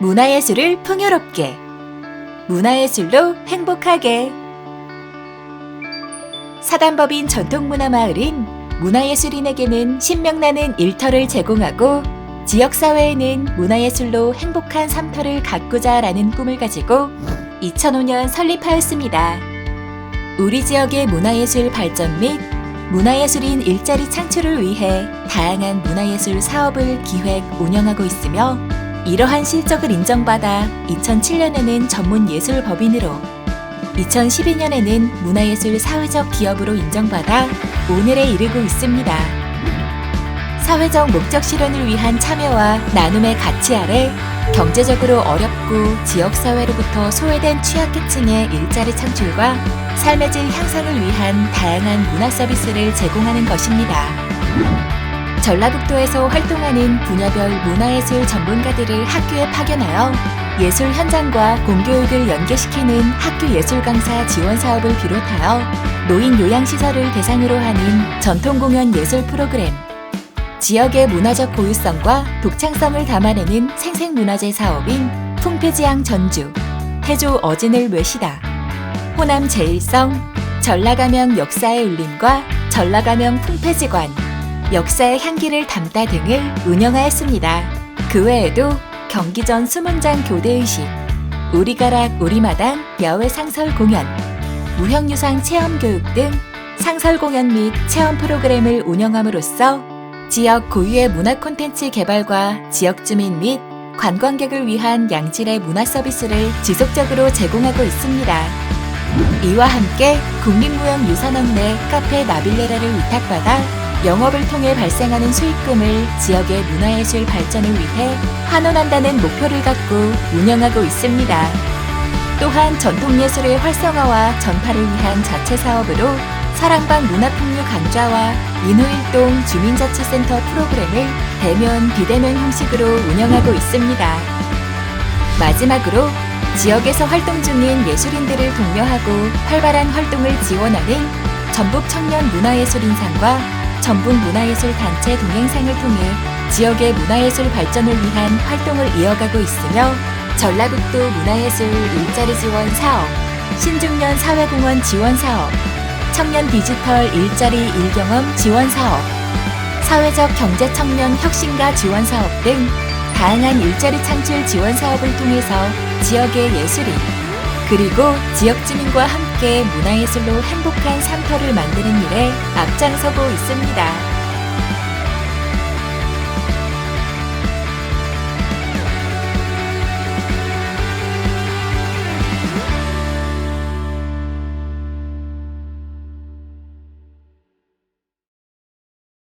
문화예술을 풍요롭게 문화예술로 행복하게 사단법인 전통문화마을인 문화예술인에게는 신명나는 일터를 제공하고 지역사회에는 문화예술로 행복한 삶터를 갖고자라는 꿈을 가지고 2005년 설립하였습니다. 우리 지역의 문화예술 발전 및 문화예술인 일자리 창출을 위해 다양한 문화예술 사업을 기획, 운영하고 있으며 이러한 실적을 인정받아 2007년에는 전문 예술 법인으로 2012년에는 문화예술 사회적 기업으로 인정받아 오늘에 이르고 있습니다. 사회적 목적 실현을 위한 참여와 나눔의 가치 아래 경제적으로 어렵고 지역사회로부터 소외된 취약계층의 일자리 창출과 삶의 질 향상을 위한 다양한 문화 서비스를 제공하는 것입니다. 전라북도에서 활동하는 분야별 문화예술 전문가들을 학교에 파견하여 예술 현장과 공교육을 연계시키는 학교 예술 강사 지원 사업을 비롯하여 노인 요양시설을 대상으로 하는 전통 공연 예술 프로그램, 지역의 문화적 고유성과 독창성을 담아내는 생생문화재 사업인 풍패지향 전주, 태조 어진을 외시다, 호남 제일성, 전라가명 역사의 울림과 전라가명 풍패지관, 역사의 향기를 담다 등을 운영하였습니다. 그 외에도 경기 전 수문장 교대의식, 우리 가락 우리 마당 야외 상설 공연, 무형유상 체험 교육 등 상설 공연 및 체험 프로그램을 운영함으로써 지역 고유의 문화 콘텐츠 개발과 지역 주민 및 관광객을 위한 양질의 문화 서비스를 지속적으로 제공하고 있습니다. 이와 함께 국립무형유산업 내 카페 나빌레라를 위탁받아 영업을 통해 발생하는 수익금을 지역의 문화예술 발전을 위해 환원한다는 목표를 갖고 운영하고 있습니다. 또한 전통예술의 활성화와 전파를 위한 자체 사업으로 사랑방 문화폭력 강좌와 인후일동 주민자치센터 프로그램을 대면, 비대면 형식으로 운영하고 있습니다. 마지막으로 지역에서 활동 중인 예술인들을 독려하고 활발한 활동을 지원하는 전북 청년 문화예술인상과 전북 문화예술 단체 동행상을 통해 지역의 문화예술 발전을 위한 활동을 이어가고 있으며 전라북도 문화예술 일자리 지원 사업, 신중년 사회공헌 지원 사업, 청년 디지털 일자리 일경험 지원 사업, 사회적 경제 청년 혁신가 지원 사업 등 다양한 일자리 창출 지원 사업을 통해서 지역의 예술인 그리고 지역 주민과 함께 문화예술로 행복한 삶터를 만드는 일에 앞장서고 있습니다.